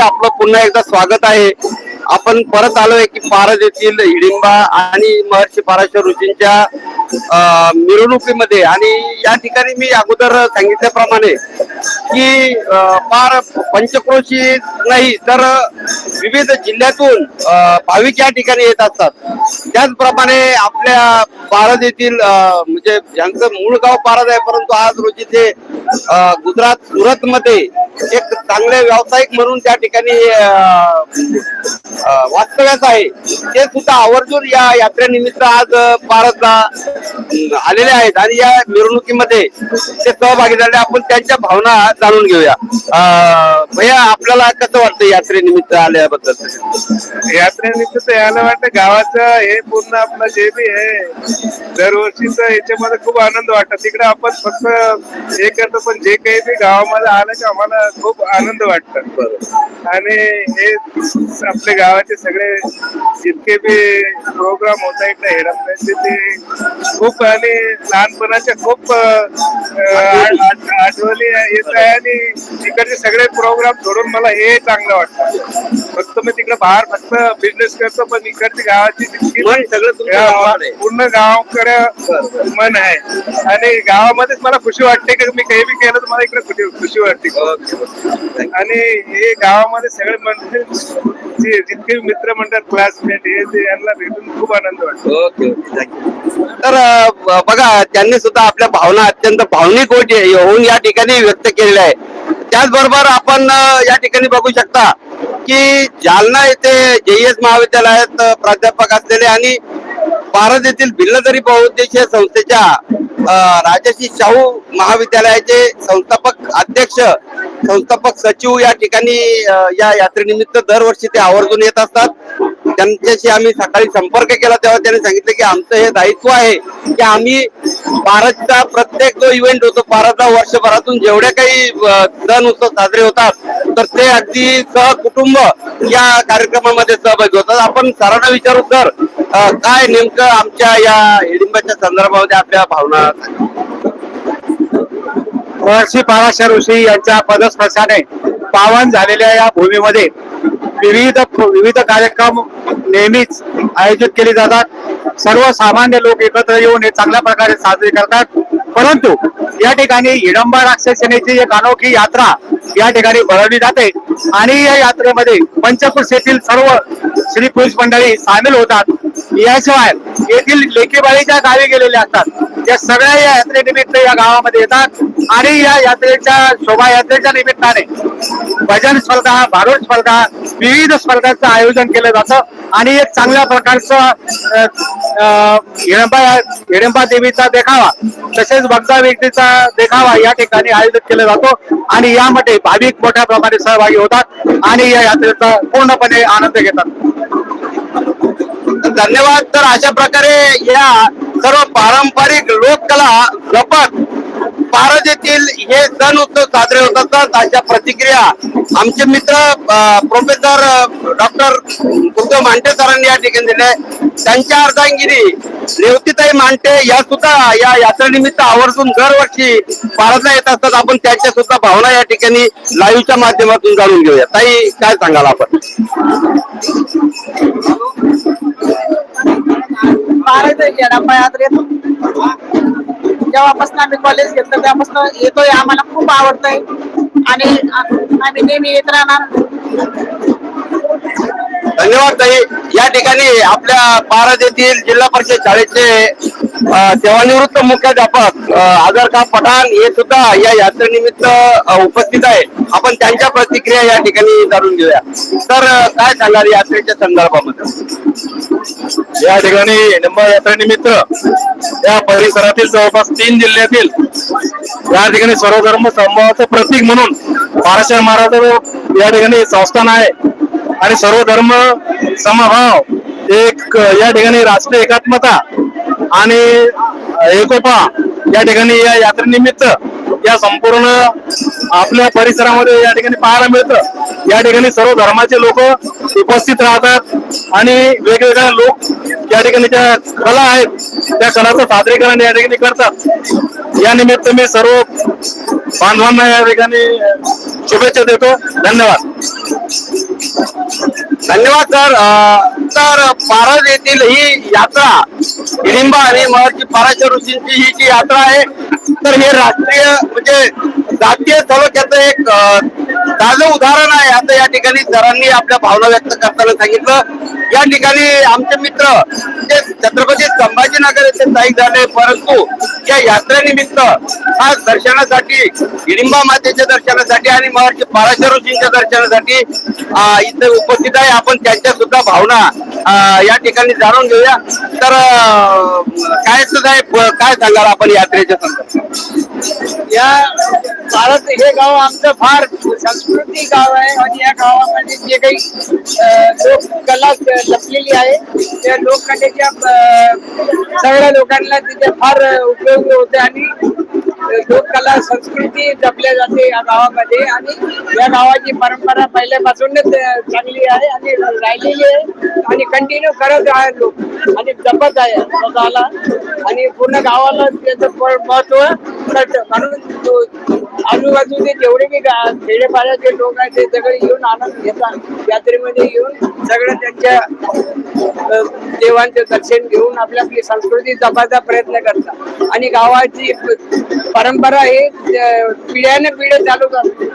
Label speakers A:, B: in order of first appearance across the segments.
A: आपलं पुन्हा एकदा स्वागत आहे. आपण परत आलोय की पारद येथील हिडिंबा आणि महर्षी पाराशर ऋषींच्या मिरवणुकीमध्ये. आणि या ठिकाणी मी अगोदर सांगितल्याप्रमाणे की पार पंचक्रोशी नाही तर विविध जिल्ह्यातून भाविक या ठिकाणी येत असतात. त्याचप्रमाणे आपल्या पारद येथील म्हणजे यांचं मूळ गाव पारद आहे परंतु आज रोजी ते गुजरात सुरत मध्ये एक चांगले व्यावसायिक म्हणून त्या ठिकाणी वास्तव्यास आहे. ते सुद्धा आवर्जून या यात्रेनिमित्त आज अं, आलेले आहेत. आणि या मिरवणुकीमध्ये ते सहभागी झाले. आपण त्यांच्या भावना जाणून घेऊया. भैया आपल्याला कसं वाटतं यात्रेनिमित्त आल्याबद्दल?
B: यात्रेनिमित्त यायला वाटतं गावाचं हे पूर्ण आपलं जे बी आहे दरवर्षीच याच्यामध्ये खूप आनंद वाटतो. तिकडे आपण फक्त हे करतो पण जे काही बी गावामध्ये आलं की आम्हाला खूप आनंद वाटतं. आणि हे आपल्या गावाचे सगळे जितके बी प्रोग्राम होत आहेत हेडपण्याचे ते खूप आणि लहानपणाच्या खूप अं, आठ- आठ- आठवणी येत आहे आणि इकडचे सगळे प्रोग्राम सोडून मला हे चांगलं वाटतं. फक्त मी तिकडे बाहेर फक्त बिझनेस करतो पण इकडची गावाची जितकी
A: सगळं.
B: पूर्ण गावाकडे मन आहे. आणि गावामध्येच मला खुशी वाटते की मी काही बी केलं तर मला इकडे खुशी खुशी वाटते. आणि हे गावामध्ये सगळे मंडळ जे जितके मित्र म्हणतात क्लासमेट हे ते यांना भेटून खूप आनंद वाटतो.
A: ओके तर बघा त्यांनी सुद्धा आपल्या भावना अत्यंत भावनिक कोट होऊन या ठिकाणी व्यक्त केलेले आहे. त्याचबरोबर आपण या ठिकाणी बघू शकता की जालना येथे जेएस महाविद्यालयात प्राध्यापक असलेले आणि भारत येथील भिल्लदरी बहुउद्देशीय संस्थेच्या राजश्री शाहू महाविद्यालयाचे संस्थापक अध्यक्ष संस्थापक सचिव या ठिकाणी या यात्रेनिमित्त दरवर्षी ते आवर्जून येत असतात. त्यांच्याशी आम्ही सकाळी संपर्क केला तेव्हा त्यांनी सांगितलं की आमचं हे दायित्व आहे की आम्ही भारतचा प्रत्येक जो इव्हेंट होतो भारतला वर्षभरातून जेवढे काही सण उत्सव साजरे होतात तर ते अगदी सहकुटुंब या कार्यक्रमामध्ये सहभागी होतात. आपण सरांना विचारू सर काय नेमकं आमच्या या हिडिंबाच्या संदर्भामध्ये आपल्या भावना
B: महर्षी पराशर ऋषी यांच्या पदस्पर्शाने पावन झालेल्या या भूमीमध्ये विविध विविध कार्यक्रम नेहमीच आयोजित केले जातात. सर्वसामान्य लोक एकत्र येऊन हे चांगल्या प्रकारे साजरे करतात. परंतु या ठिकाणी हिडंबा राक्षसेनेची एक अनोखी यात्रा या ठिकाणी भरवली जाते. आणि या यात्रेमध्ये पंचकृषीतील सर्व श्री पुरुष मंडळी सामील होतात. याशिवाय येथील लेकीबाळीच्या गावी गेलेले असतात. त्या सगळ्या या यात्रेनिमित्त या गावामध्ये येतात. आणि या यात्रेच्या शोभायात्रेच्या निमित्ताने भजन स्पर्धा भारूड स्पर्धा विविध स्पर्धांचं आयोजन केलं जातं. आणि एक चांगल्या प्रकारचं अ, हिडंबा देवीचा देखावा तसेच भक्ता व्यक्तीचा देखावा या ठिकाणी आयोजित केला जातो आणि यामध्ये भाविक मोठ्या प्रमाणे सहभागी होतात आणि या यात्रेचा पूर्णपणे आनंद घेतात.
A: धन्यवाद. तर अशा प्रकारे या सर्व पारंपरिक लोककला जपत पारद येथील हे सण उत्सव साजरे होत असतात. अशा प्रतिक्रिया आमचे मित्र प्रोफेसर डॉक्टर उद्धव मांटे सरांनी या ठिकाणी दिले. त्यांच्या अर्धांगिरी रेवतीताई मांटे या सुद्धा या यात्रेनिमित्त आवर्जून दरवर्षी पारदला येत असतात. आपण त्यांच्या सुद्धा भावना या ठिकाणी लाईव्हच्या माध्यमातून जाणून घेऊया. ताई काय सांगाल आपण?
C: बारावीत येडंबा जेव्हापासून आम्ही कॉलेज घेतलं तेव्हापासून येतोय. आम्हाला खूप आवडतंय. आणि आम्ही नेहमी येत राहणार.
A: धन्यवाद ताई. या ठिकाणी आपल्या भारत येथील जिल्हा परिषद शाळेचे अ, सेवानिवृत्त मुख्याध्यापक अ, आझर पठाण हे सुद्धा या यात्रेनिमित्त अ, उपस्थित आहे आपण त्यांच्या प्रतिक्रिया या ठिकाणी जाणून घेऊया. तर अ, काय सांगणार यात्रेच्या संदर्भामध्ये?
B: या ठिकाणी हिडंबा यात्रेनिमित्त या परिसरातील जवळपास तीन जिल्ह्यातील या ठिकाणी सर्वधर्म समूहाचं प्रतीक म्हणून महाराष्ट्र महाराज या ठिकाणी संस्थान आहे. आणि सर्वधर्म समभाव एक या ठिकाणी राष्ट्रीय एकात्मता आणि एकोपा या ठिकाणी या यात्रेनिमित्त या संपूर्ण आपल्या परिसरामध्ये या ठिकाणी पाहायला मिळतं.
D: या ठिकाणी सर्व धर्माचे लोक उपस्थित राहतात आणि वेगवेगळ्या लोक या ठिकाणी ज्या कला आहेत त्या कलाचं सादरीकरण या ठिकाणी करतात. या निमित्त मी सर्व बांधवांना या ठिकाणी शुभेच्छा देतो. धन्यवाद.
A: धन्यवाद सर. अं, तर पारस येथील ही यात्रा हिडिंबा आणि महर्षी पराशर ऋषींची ही जी यात्रा आहे तर हे राष्ट्रीय म्हणजे जातीय तालुक्याचं एक ताजं उदाहरण आहे. आता या ठिकाणी सरांनी आपल्या भावना व्यक्त करताना सांगितलं. या ठिकाणी आमचे मित्र ते छत्रपती संभाजीनगर येथे स्थायिक झाले. परंतु या यात्रेनिमित्त हा दर्शनासाठी हिडिंबा मातेच्या दर्शनासाठी आणि महर्षी पराशर ऋषींच्या दर्शनासाठी इथे उपस्थित आहे. आपण त्यांच्या सुद्धा भावना या ठिकाणी जाणून घेऊया. तर काय साहेब काय सांगाल आपण यात्रेच्या संदर्भात?
E: या भारत हे गाव आमचं फार संस्कृती गाव आहे आणि या गावामध्ये जे काही लोक लोककला लपलेली आहे त्या लोककलेच्या सगळ्या लोकांना तिथे फार उपयोगी होते आणि लोककला संस्कृती जपल्या जाते या गावामध्ये आणि या गावाची परंपरा पहिल्यापासूनच चांगली आहे आणि राहिलेली आहे आणि कंटिन्यू करत आहे लोक आणि जपत आहे स्वतःला. आणि पूर्ण गावाला त्याचं महत्त्व कळतं. म्हणून आजूबाजूचे जेवढे बी खेडेपाड्याचे लोक आहेत ते सगळे येऊन आनंद घेतात. यात्रेमध्ये येऊन सगळं त्यांच्या देवांचे दर्शन घेऊन आपली आपली संस्कृती जपायचा प्रयत्न करतात. आणि गावाची परंपरा हे पिढ्याने पिढ्या चालू असते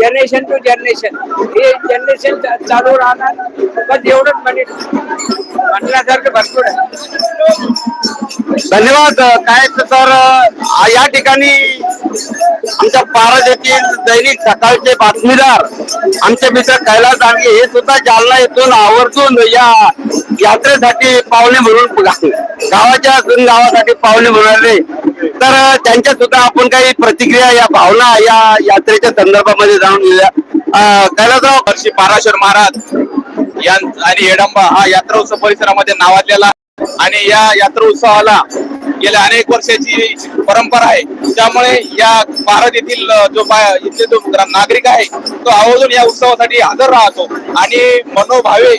E: जनरेशन टू जनरेशन हे जनरेशन चालू राहणार पण एवढंच म्हणजे म्हणण्यासारखं भरपूर आहे.
A: धन्यवाद. काय तर या ठिकाणी आमच्या पारज येथील दैनिक सकाळचे बातमीदार आमचे मित्र कैलास दांडगे हे सुद्धा जालना येथून आवर्जून या यात्रेसाठी पावले म्हणून गावाच्या गावासाठी पावले म्हणून तर त्यांच्या सुद्धा आपण काही प्रतिक्रिया या भावना या यात्रेच्या संदर्भामध्ये जाणून घेऊया. अं, कैलासराव
F: वर्षी पाराशर महाराज यां आणि हेडंबा हा यात्रा उत्सव परिसरामध्ये नावाजलेला आणि या यात्रा उत्सवाला गेल्या अनेक वर्षाची परंपरा आहे. त्यामुळे या भारत येथील जो इथले जो नागरिक आहे तो आवर्जून या उत्सवासाठी हजर राहतो. आणि मनोभावे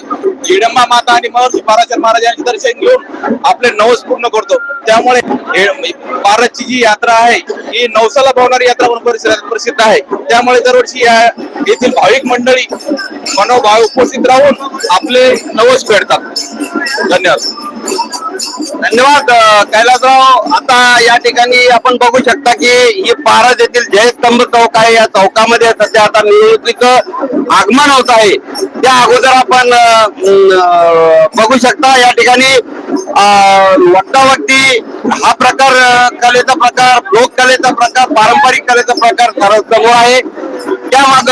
F: हिडंबा माता आणि महर्षी पाराशर महाराजांचे दर्शन घेऊन आपले नवस पूर्ण करतो. त्यामुळे भारतची जी यात्रा आहे ही नवसाला भावणारी यात्रा म्हणून परिसरात प्रसिद्ध आहे. त्यामुळे दरवर्षी या येथील भाविक मंडळी मनोभाव उपस्थित राहून आपले नवस फेडतात. धन्यवाद.
A: धन्यवाद कैलासराव. आता या ठिकाणी आपण बघू शकता की ही पारद येथील जयस्तंभ चौक आहे. या चौकामध्ये सध्या आता निवडणुकीचं आगमन होत आहे. त्या अगोदर आपण बघू शकता या ठिकाणी वट्टावट्टी हा प्रकार कलेचा प्रकार लोककलेचा प्रकार पारंपरिक कलेचा प्रकार सर्व समोर आहे. त्यामाग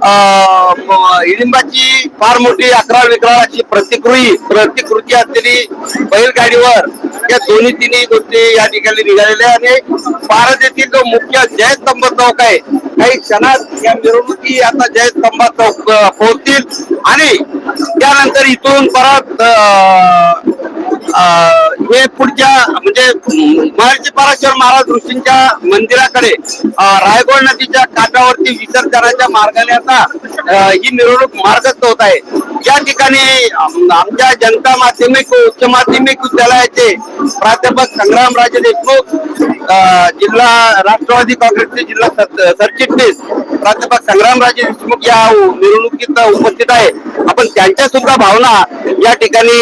A: हिडिंबाची फार मोठी अकरा विकराळ अशी प्रतिकृती प्रतिकृती असलेली बैलगाडीवर या दोन्ही तिन्ही गोष्टी या ठिकाणी निघालेल्या आणि भारत येथील जो मुख्य जयस्तंभ चौक आहे काही क्षणात या मिरवणुकी आता जयस्तंभ चौक पोहोचतील. आणि त्यानंतर इथून परत हे पुढच्या म्हणजे महर्षी पराशर महाराज ऋषींच्या मंदिराकडे रायगड नदीच्या काठावरती विसर्जनाच्या मार्गाने आता ही मिरवणूक मार्गस्थ होत आहे. या ठिकाणी आमच्या जनता माध्यमिक उच्च माध्यमिक विद्यालयाचे प्राध्यापक संग्रामराजे देशमुख जिल्हा राष्ट्रवादी काँग्रेसचे जिल्हा सरचिटणीस प्राध्यापक संग्रामराजे देशमुख या मिरवणुकीत उपस्थित आहे. आपण त्यांच्या सुद्धा भावना या ठिकाणी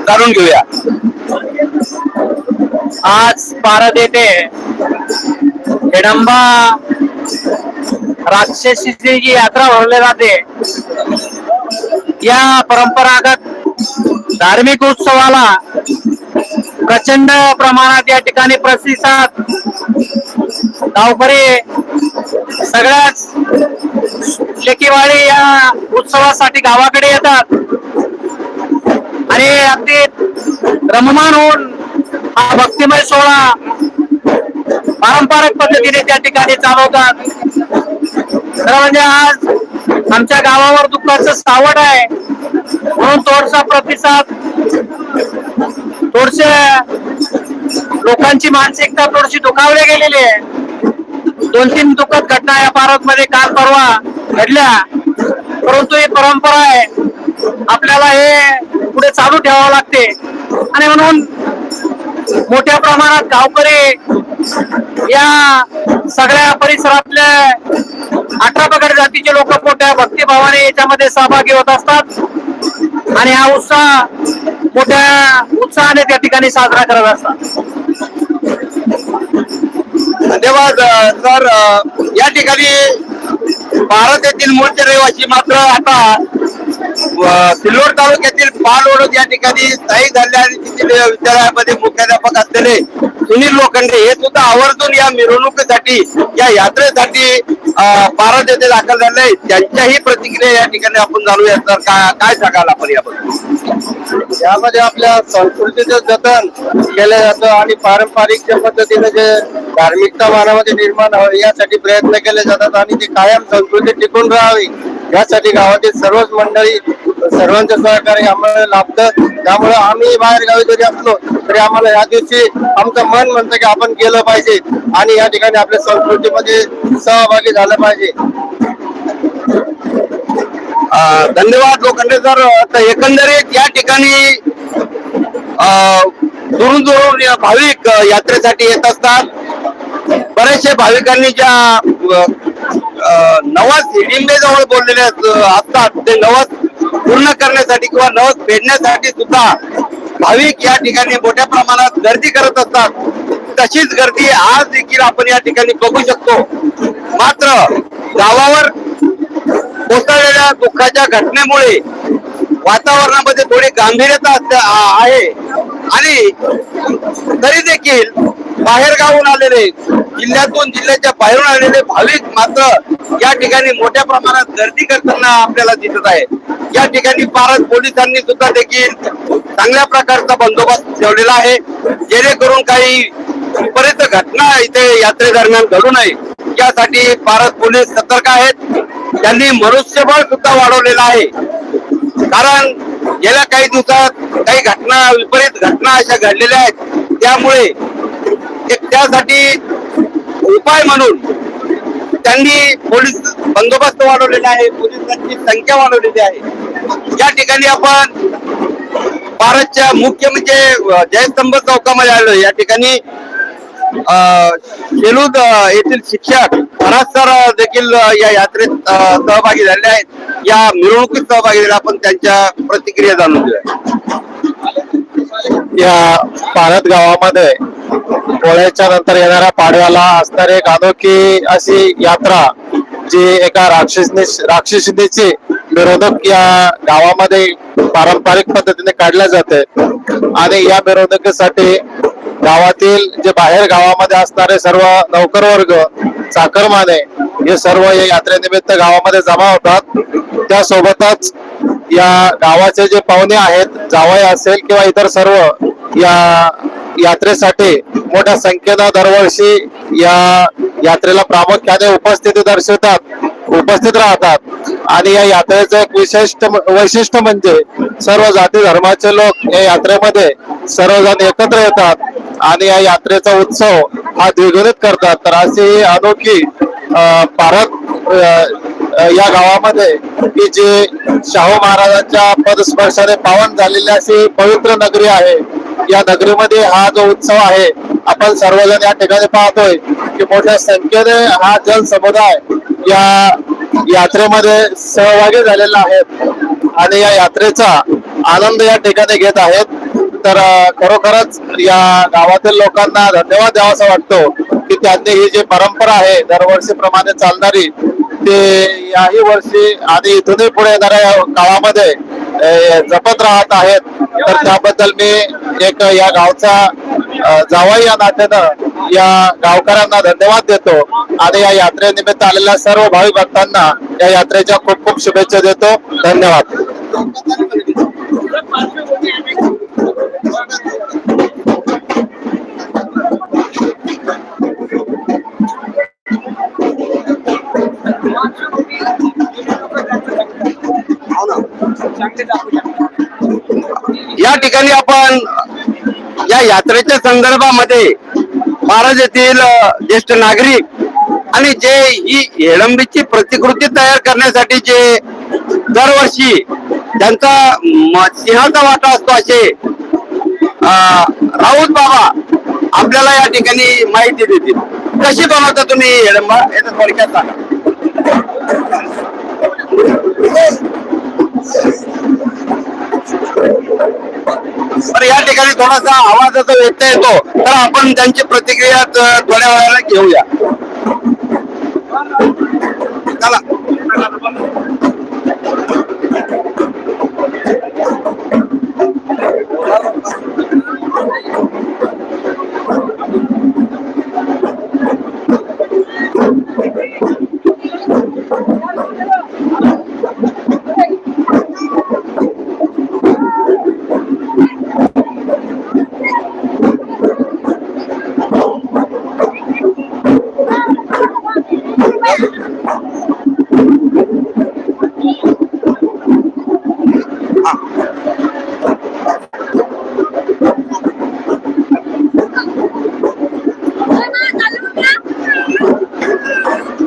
A: जाणून घेऊया.
D: आज पारद येथे हिडंबा राक्षसीची जी यात्रा भरली जाते. या परंपरागत धार्मिक उत्सवाला प्रचंड प्रमाणात या ठिकाणी प्रतिसाद गावकरी सगळ्याच लेकीवाडी या उत्सवासाठी गावाकडे येतात. आणि अगदी रममान होऊन हा भक्तिमय सोहळा पारंपरिक पद्धतीने त्या ठिकाणी चालवतात. खरं म्हणजे आज आमच्या गावावर दुःखाचं सावट आहे. म्हणून थोडसा प्रतिसाद थोडसे लोकांची मानसिकता थोडीशी दुखावली गेलेली आहे. दोन तीन दुःखद घटना या भारत मध्ये काल परवा घडल्या. परंतु ही परंपरा आहे. आपल्याला हे पुढे चालू ठेवावं लागते. आणि म्हणून मोठ्या प्रमाणात गावकरी या सगळ्या परिसरातले अठरा पगड जातीचे लोक मोठ्या भक्तिभावाने याच्यामध्ये सहभागी होत असतात. आणि हा उत्साह मोठ्या उत्साहाने त्या ठिकाणी साजरा करत असतात.
A: धन्यवाद सर. या ठिकाणी भारत येथील मूळचे रहिवासी मात्र आता सिल्लोड सिल्लोड तालुक्यातील पालोड या ठिकाणी स्थायिक झाले आणि तिथील विद्यालयामध्ये मुख्याध्यापक असलेले सुनील लोखंडे हे सुद्धा आवर्जून या मिरवणुकीसाठी या यात्रेसाठी पारद येथे दाखल झाले. त्यांच्याही प्रतिक्रिया या ठिकाणी आपण जाणूया. तर काय काय सांगाल आपण याबद्दल?
D: यामध्ये आपल्या संस्कृतीचं जतन केलं जातं आणि पारंपरिक ज्या पद्धतीने जे धार्मिकता मानामध्ये निर्माण व्हावी यासाठी प्रयत्न केले जातात आणि ती कायम संस्कृती टिकून राहावी यासाठी गावातील सर्वच मंडळी सर्वांचं सहकार्य आम्हाला लाभतं. त्यामुळे आम्ही बाहेर गावी जरी असलो तरी आम्हाला या दिवशी आमचं मन म्हणतं की आपण गेलं पाहिजे आणि या ठिकाणी आपल्या संस्कृतीमध्ये सहभागी झालं पाहिजे.
A: धन्यवाद लोखंडे सर. आता एकंदरीत या ठिकाणी दुरून दुरून या भाविक यात्रेसाठी येत असतात. बरेचसे भाविकांनी ज्या नवस हिडिंबे जवळ बोललेले असतात ते नवस पूर्ण करण्यासाठी किंवा नवस फेडण्यासाठी सुद्धा भाविक या ठिकाणी मोठ्या प्रमाणात गर्दी करत असतात. तशीच गर्दी आज देखील आपण या ठिकाणी बघू शकतो. मात्र गावावर कोसळलेल्या दुःखाच्या घटनेमुळे वातावरणामध्ये थोडी गांभीर्यता आहे. आणि तरी देखील बाहेर गावून आलेले जिल्ह्यातून जिल्ह्याच्या बाहेरून आलेले भाविक मात्र या ठिकाणी मोठ्या प्रमाणात गर्दी करताना आपल्याला दिसत आहे या ठिकाणी पारस पोलिसांनी सुद्धा देखील चांगल्या प्रकारचा बंदोबस्त ठेवलेला आहे. जेणेकरून काही विपरीत घटना इथे यात्रेदरम्यान घडू नये. यासाठी पारस पोलीस सतर्क आहेत. त्यांनी मनुष्यबळ सुद्धा वाढवलेलं आहे. कारण गेल्या काही दिवसात काही घटना विपरीत घटना अशा घडलेल्या आहेत. त्यामुळे त्यासाठी उपाय म्हणून त्यांनी पोलीस बंदोबस्त वाढवलेला आहे पोलिसांची संख्या वाढवलेली आहे. या ठिकाणी आपण भारतच्या मुख्य म्हणजे जयस्तंभ चौकामध्ये आलो या ठिकाणी शेलूद येथील शिक्षक फराज सर देखील या यात्रेत सहभागी झाले आहेत. या मिरवणुकीत सहभागी झाले आपण त्यांच्या प्रतिक्रिया जाणून घेऊया.
D: या भारत गावामध्ये पोळ्याच्या नंतर येणाऱ्या पाडव्याला असणारे गादोकी अशी यात्रा जी एका राक्षसने राक्षसीची मिरवणूक या गावामध्ये पारंपरिक पद्धतीने काढल्या जाते. आणि या मिरवणुकीसाठी गावातील जे बाहेर गावामध्ये असणारे सर्व नौकर वर्ग चाकरमाने हे सर्व या यात्रेनिमित्त गावामध्ये जमा होतात. त्यासोबतच या गावाचे जे पाहुणे आहेत जावई असेल किंवा इतर सर्व या यात्रेसाठी मोठ्या संख्येनं दरवर्षी या यात्रेला प्रामुख्याने उपस्थिती दर्शवतात उपस्थित राहतात. आणि या यात्रेचं एक विशिष्ट वैशिष्ट्य म्हणजे सर्व जाती धर्माचे लोक या यात्रेमध्ये सर्वजण एकत्र येतात आणि या यात्रेचा उत्सव हा द्विगुणित करतात. तर अशी ही अनोखी भारत या गावामध्ये की जी शाहू महाराजांच्या पदस्पर्शाने पावन झालेली अशी पवित्र नगरी आहे. या नगरीमध्ये हा जो उत्सव आहे आपण सर्वजण या ठिकाणी पाहतोय की मोठ्या संख्येने हा जन समुदाय या यात्रेमध्ये सहभागी झालेला आहे आणि या यात्रेचा आनंद या ठिकाणी घेत आहेत. तर खरोखरच या गावातील लोकांना धन्यवाद द्यावासा वाटतो की त्यांनी ही जी परंपरा आहे दरवर्षीप्रमाणे चालणारी ते याही वर्षी आणि इथूनही पुढे येणाऱ्या काळामध्ये जपत राहत आहेत. तर त्याबद्दल मी एक या गावचा जावाई जावई या नात्यानं या गावकऱ्यांना धन्यवाद देतो आणि या यात्रेनिमित्त आलेल्या सर्व भाविक भक्तांना या यात्रेच्या खूप खूप शुभेच्छा देतो. धन्यवाद.
A: या ठिकाणी आपण या यात्रेच्या संदर्भामध्ये महाराज येथील ज्येष्ठ नागरिक आणि जे ही हेळंबीची प्रतिकृती तयार करण्यासाठी जे दरवर्षी त्यांचा सिंहाचा वाटा असतो असे राऊत बाबा आपल्याला या ठिकाणी माहिती देतील. कशी बनवता तुम्ही हेळंबा याचा थोडक्यात सांगा. तर या ठिकाणी थोडासा आवाजाचा व्यत्यय येतो. तर आपण त्यांची प्रतिक्रिया थोड्या वेळाला घेऊया.